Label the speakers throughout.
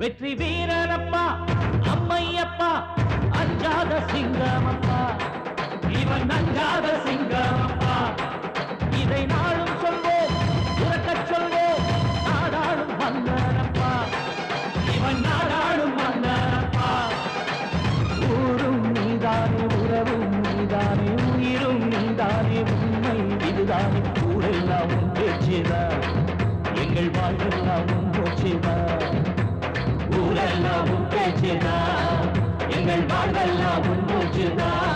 Speaker 1: வெற்றி வீரனப்பா அம்மையப்பா அஞ்சாத சிங்கமப்பா. இவன் அஞ்சாத சிங்கமப்பா. இதை நாளும் சொல்வோம் உறக்க சொல்வோம் நாடாளும் மன்னனப்பா இவன் நாடாளும் மன்னனப்பா ஊரும் நீதானே உறவும் நீதானே உயிரும் நீதானே உண்மை இதுதானே. ஊரெல்லாம் உன் பேச்சுதான் எங்கள் வாழ்வெல்லாம் உன் மூச்சுதான் உன் எங்கள் வாழ்வெல்லாம் உன் மூச்சுதான்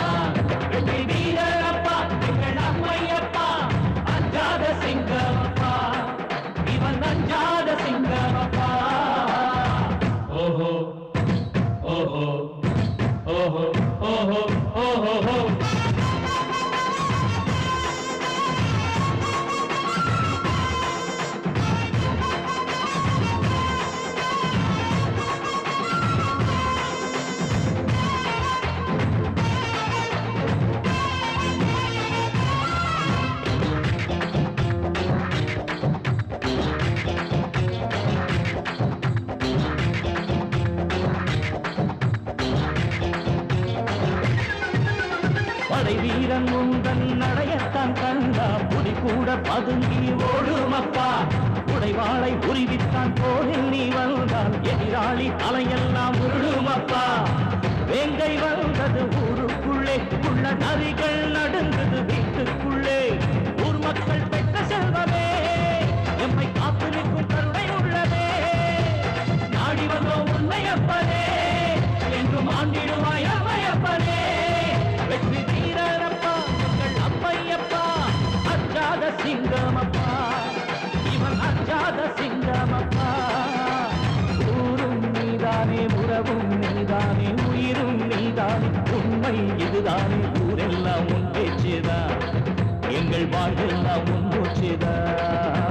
Speaker 1: படை வீரன் உந்தன் நடையத்தான் கண்டா. புடி கூட பதுங்கி ஓடுமப்பா. உடைவாளை உருவித்தான் போரில் நீ வந்தால். எதிராளி தலையெல்லாம் உருளுமப்பா. வேங்கை வந்தது ஊருக்குள்ளே. உள்ள நரிகள் நடுங்குது வீட்டுக்குள்ளே. ஊர் மக்கள் பெற்ற செல்வமே. எம்மை காத்து சிங்கமப்பா. இவன் அஞ்சாத சிங்கமப்பா. ஊரும் நீதானே உறவும் நீதானே உயிரும் நீதானே உண்மை இதுதானே ஊரெல்லாம் உன் பேச்சுதான். எங்கள் வாழ்வெல்லாம் உன் மூச்சுதான்.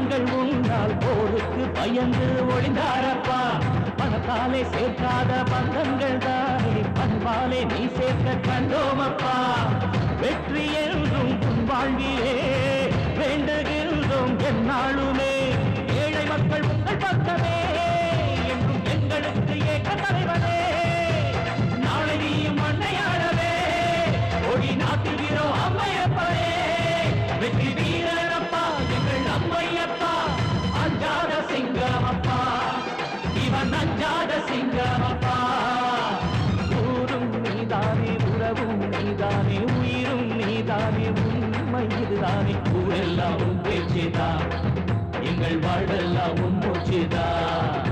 Speaker 1: சீமான்கள் உண்டால் போருக்கு பயந்து ஒளிந்தாரப்பா. பணத்தாலே சேர்க்காத பந்தங்கள் தானே பண்பாலே நீ சேர்க்க கண்டோமப்பா. வெற்றி என்றும் உன் வாழ்விலே வேண்டுகின்றோம் என்னாலும். இதுதானே ஊரெல்லாம் உன் பேச்சுதான் எங்கள் வாழ்வெல்லாம் உன் மூச்சுதான்